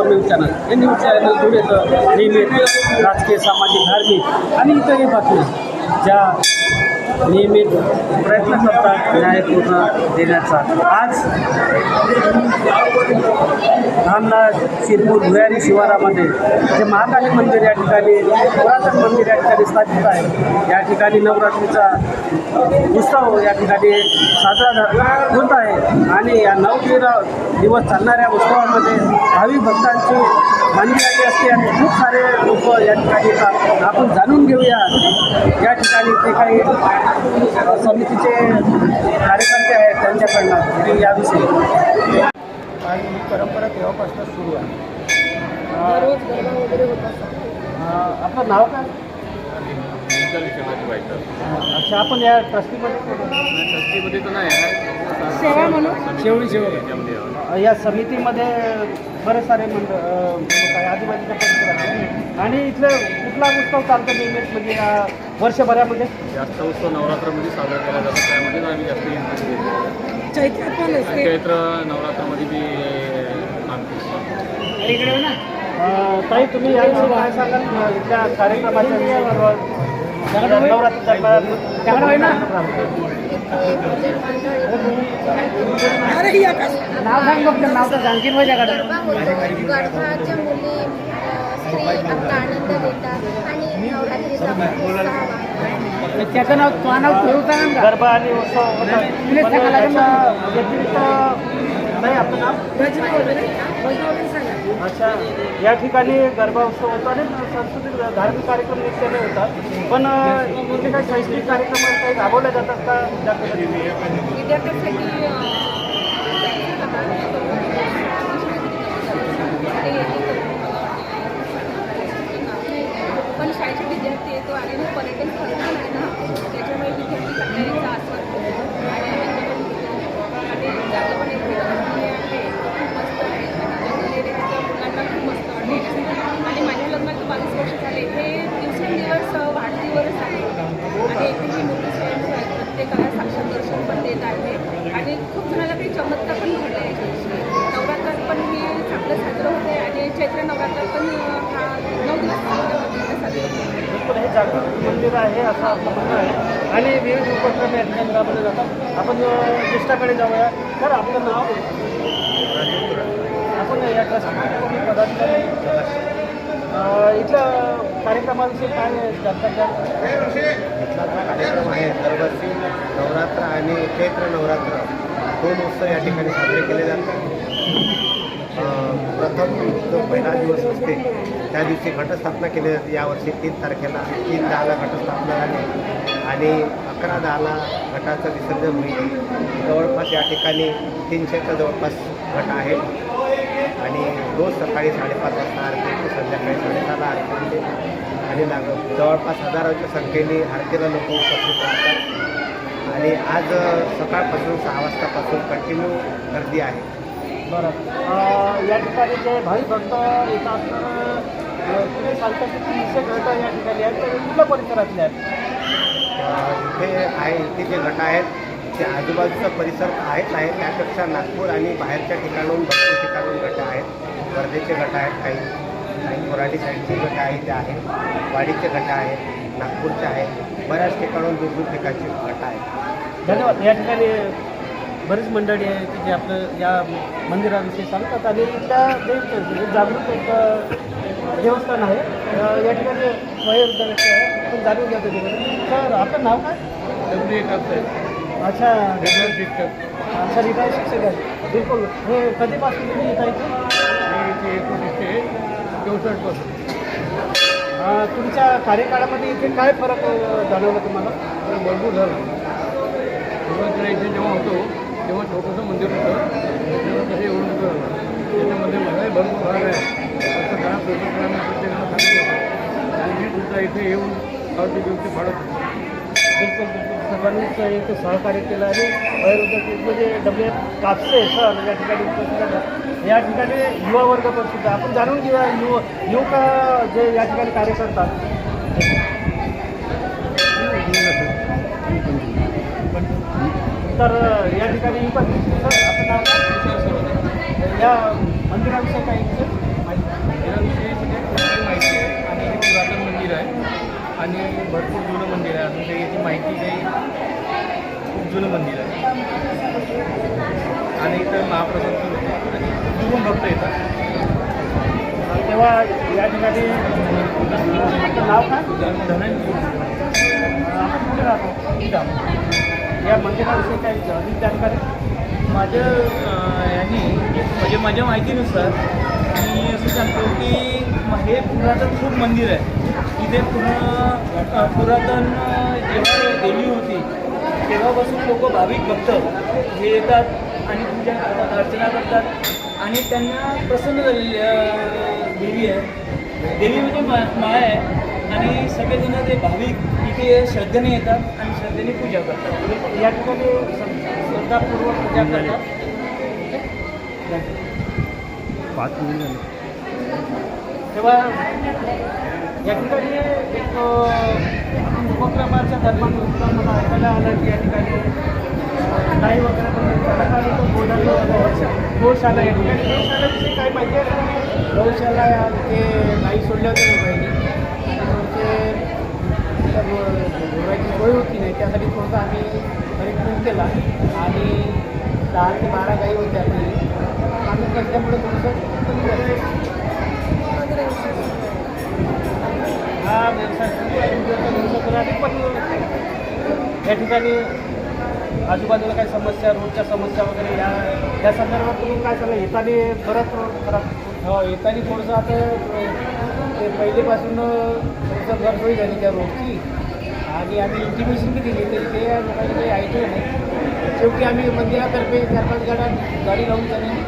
One news channel हे news channel दूर नेहमी राजकीय सामाजिक धार्मिक आणि इतरही बातम्या. ज्या नियमित प्रयत्न करतात न्याय पूर्ण देण्याचा. आज धामला शिरपूर भुयारी शिवारामध्ये जे महाकाली मंदिर या ठिकाणी पुरातन मंदिर या ठिकाणी स्थापित आहे. या ठिकाणी नवरात्रीचा उत्सव या ठिकाणी साजरा होत आहे. आणि या नऊ दिवस चालणाऱ्या उत्सवामध्ये भावी भक्तांची मांदी आली असते आणि खूप सारे लोक या ठिकाणी येतात. आपण जाणून घेऊया या ठिकाणी ते काही समितीचे कार्यकर्ते आहेत त्यांच्याकडनं याविषयी. आणि ही परंपरा तेव्हापासून सुरू आहे. आपलं नाव काय? अच्छा आपण या ट्रस्टीमध्ये ट्रस्टीमध्ये तर नाही आहे. सेवा म्हणून? शेवळी शेवळी. या समितीमध्ये बरेच सारे मंडळ अ, लोक आहे आजूबाजूच्या परिसरात आणि इथलं कुठला उत्सव चालतो नेहमीच म्हणजे या वर्षभरामध्ये? जास्त उत्सव नवरात्रामध्ये साजरा केला जातो. त्यामध्येच आम्ही जास्त interest घेतो. चैत्रात पण असते. चैत्र नवरात्रामध्ये करतो अ, ताई तुम्ही याविषयी काय सांगाल अ, इथल्या कार्यक्रमाच्या विषयी नवरात्री अरे या का नाव सांग बघ नाव तर माझ्याकडे. मुली स्त्री आपला आनंद आणि नवरात्रीचा वाढतो. त्याचं नाव तुझं नाव गरबा आणि उत्सव नाही आपलं नाव? भजन वगैरे. भजन वगैरे सांगा. अच्छा. या ठिकाणी गरबा उत्सव होतो आणि सांस्कृतिक धार्मिक कार्यक्रम निश्चित होतात. पण इथे काही शैक्षणिक कार्यक्रम काही राबवले जातात का? विद्यार्थ्यांसाठी विद्यार्थ्यांसाठी अ, पण शाळेचे विद्यार्थी येतो आणि मग पर्यटन स्थळ पण आहे ना त्याच्यामुळे विद्यार्थी सकाळीचा आस्वाद घेतो आणि आनंद पण घेतो आणि जागा पण एक आहे खूप मस्त आहे आणि जंगल एरियाच्या मुलांना खूप मस्त वाटते आणि माझ्या लग्नात बावीस वर्ष झाले हे दिवसेंदिवस अ, वाढतीवरच आहे आणि इथे ही मुलं स्वयंसेवी आहेत प्रत्येकाला साक्षात दर्शन पण देत आहे आणि खूप जणांना काही चमत्कार पण घडले आहे नवरात्रात पण हे चांगलं साजरं होते आणि चैत्र नवरात्रात पण अ, हा नऊ दिवस चांगल्या पद्धतीने साजरं होते बिलकुल हे जागृत मंदिर आहे असं आपलं म्हणणं आहे. आणि विविध उपक्रम या ठिकाणी राबवले जातात. आपण ज्येष्ठाकडे जाऊया. तर आपलं नाव? आपण या ट्रस्टमध्ये पदाधिकारी. इथल्या कार्यक्रमाविषयी काय जातात इथला कार्यक्रम आहे दरवर्षी नवरात्र आणि चैत्र नवरात्र दोन उत्सव या ठिकाणी साजरे केले जातात. प्रथम जो पहिला दिवस असते त्या दिवशी घटस्थापना केली जाते. यावर्षी तीन तारखेला तीन दहाला घटस्थापना झाली. आणि अकरा दहाला घटाचं विसर्जन होईल. जवळपास या ठिकाणी तीनशेच्या जवळपास घट आहेत. आणि रोज सकाळी साडेपाच वाजता आरती होते, संध्याकाळी साडेसहाला आरती होते. आणि लाग जवळपास हजाराच्या संख्येने आरतीला लोक उपस्थित राहतात. आणि आज सकाळपासून सहा वाजतापासून कंटिन्यू गर्दी आहे. बरं. या ठिकाणी जे भाविक भक्त येतात तुम्ही सांगता की तीनशे घट या ठिकाणी. आहेत तर कुठल्या परिसरातले आहेत? इथे आहे इथे जे गट आहेत ते आजूबाजूचा परिसर आहेच आहे त्यापेक्षा नागपूर आणि बाहेरच्या ठिकाणून भरपूर ठिकाणून गट आहेत. वर्धेचे गट आहेत काही काही कोराडी साईडचे गट आहेत ते आहेत. वाडीचे गट आहेत नागपूरचे आहेत. बऱ्याच ठिकाणून दूर दूर ठिकाणचे गट आहेत. धन्यवाद. या ठिकाणी बरीच मंडळी आहे की जे आपलं या मंदिराविषयी सांगतात आणि जे जे जागृत एक देवस्थान आहे या ठिकाणी वयोवृद्ध व्यक्ती आहे आपण जाणून घ्या तर आपलं नाव काय? अच्छा. अच्छा रिटायर शिक्षक आहे. बिलकुल. हे कधीपासून तुम्ही येता इथे? चौसष्टपासून अ, तुमच्या कार्यकाळामध्ये इथे काय फरक जाणवला तुम्हाला? भरपूर झालं. जेव्हा होतो तेव्हा छोटंसं मंदिर होतं. त्याच्यावर कसं एवढं मोठं त्याच्यामध्ये मलाही भरपूर भाग आहे. असं दहा प्रत्येकाला प्रत्येकाला सांगितलं आणि मी सुद्धा इथे येऊन गावची दिवशी फाडत होतो. बिलकुल बिलकुल. सर्वांनीच एक सहकार्य केलं आणि वयोवृद्ध म्हणजे डब्ल्यू एफ कापसे सर या ठिकाणी उपस्थित आहेत. या ठिकाणी युवा वर्ग पण सुद्धा. आपण जाणून घेऊया युव युवका जे या ठिकाणी कार्य करतात. तर या ठिकाणी ही पण या मंदिराविषयी काही याविषयी काही माहिती आहे आणि हे पुरातन मंदिर आहे आणि भरपूर जुनं मंदिर आहे. अजून काही याची माहिती काही खूप जुनं मंदिर आहे. आणि इथं महाप्रसाद आणि दुरून भक्त येतात. तेव्हा या ठिकाणी नाव काय? आपण कुठे राहतो? या मंदिराविषयी काही अधिक जानकारी माझ्या यांनी म्हणजे माझ्या माहितीनुसार मी असं सांगतो की हे पुरातन खूप मंदिर आहे. इथे पूर्ण पुरातन जेव्हा देवी होती तेव्हापासून लोक भाविक भक्त हे येतात आणि पूजा करतात अर्चना करतात. आणि त्यांना प्रसन्न झालेली देवी आहे. देवी म्हणजे मा आहे. आणि सगळेजण ते भाविक इथे श्रद्धेने येतात आणि श्रद्धेने पूजा करतात. या ठिकाणी श्रद्धापूर्वक पूजा करतात. तेव्हा या ठिकाणी एक उपक्रमाच्या दरम्यान उत्तम मला ऐकायला आलं की या ठिकाणी काही वगैरे पण गोशाला या ठिकाणी. गोशालाविषयी काय माहिती आहे? गौशाला ते नाही सोडलं होते पाहिजे थोडसे घोराची सोय होती नाही त्यासाठी थोडंसं आम्ही ट्रीटमेंट केला. आणि दहा ते बारा गाई होत्या आपली. आम्ही कसल्यामुळे थोडंसं हा व्यवसाय पण या ठिकाणी आजूबाजूला काही समस्या रोडच्या समस्या वगैरे या त्या संदर्भात तुम्ही काय चाललं येताना बरंच खराब हो येताना थोडंसं आता ते पहिलेपासून अं, थोडंसं गडबडी झाली त्या रोडची. आणि आम्ही इंटिमेशन बी दिली तरी ते लोकांनी काही ऐकलं नाही. शेवटी आम्ही मंदिरातर्फे चार पाच गाड्या गाडी लावून त्यांनी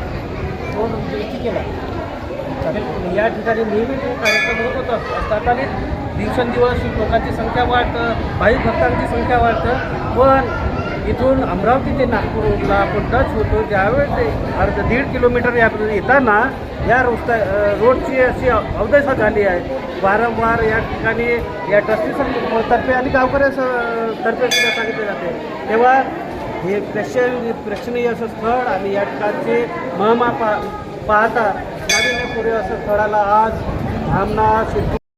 रोड दुरुस्ती केला. चालेल. या ठिकाणी नेहमी ते कार्यक्रम होत होता. असतात आणि दिवसेंदिवस लोकांची संख्या वाढतं भाविक भक्तांची संख्या वाढतं. पण इथून अमरावती ते नागपूरला आपण टच होतो. ज्यावेळेस ते अर्ध दीड किलोमीटर या येताना या रस्ता रोडची अशी अवदशा झाली आहे. वारंवार या ठिकाणी या ट्रस्टी तर्फे आणि गावकऱ्यातर्फे सुद्धा सांगितले जाते. तेव्हा हे प्रेक्षण प्रेक्षणीय असं स्थळ आणि या ठिकाणचे महमा पा पाहता नाविन्यपूर्व असं स्थळाला आज धामणा सिद्धू